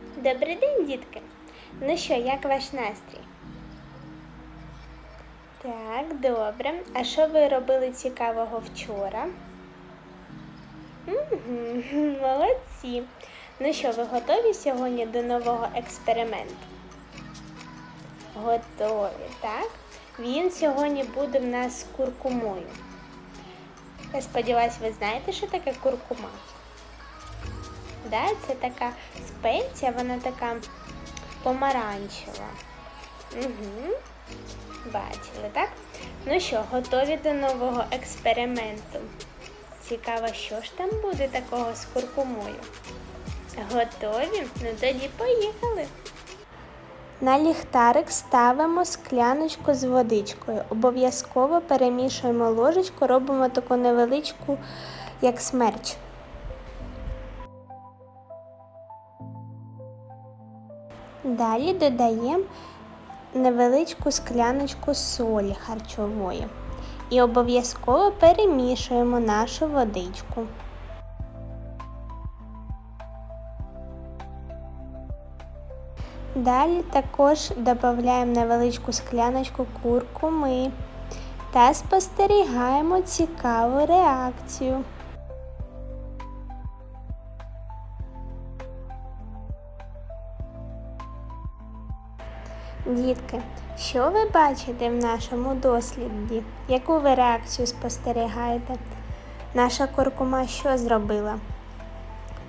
Добрий день, дітки. Ну що, як ваш настрій? Так, добре. А що ви робили цікавого вчора? Мгм, Молодці. Ну що, ви готові сьогодні до нового експерименту? Готові, так? Він сьогодні буде в нас з куркумою. Я сподіваюся, ви знаєте, що таке куркума? Це така спеція, вона така помаранчева. Угу. Бачили, так? Ну що, готові до нового експерименту? Цікаво, що ж там буде такого з куркумою? Готові? Ну тоді поїхали. На ліхтарик ставимо скляночку з водичкою. Обов'язково перемішуємо ложечку, робимо таку невеличку, як смерч. Далі додаємо невеличку скляночку солі харчової і обов'язково перемішуємо нашу водичку. Далі також додаємо невеличку скляночку куркуми та спостерігаємо цікаву реакцію. Дітки, що ви бачите в нашому досліді? Яку ви реакцію спостерігаєте? Наша куркума що зробила?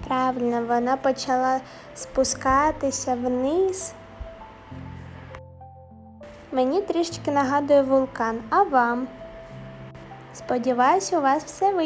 Правильно, вона почала спускатися вниз. Мені трішки нагадує вулкан, а вам? Сподіваюсь, у вас все вийде.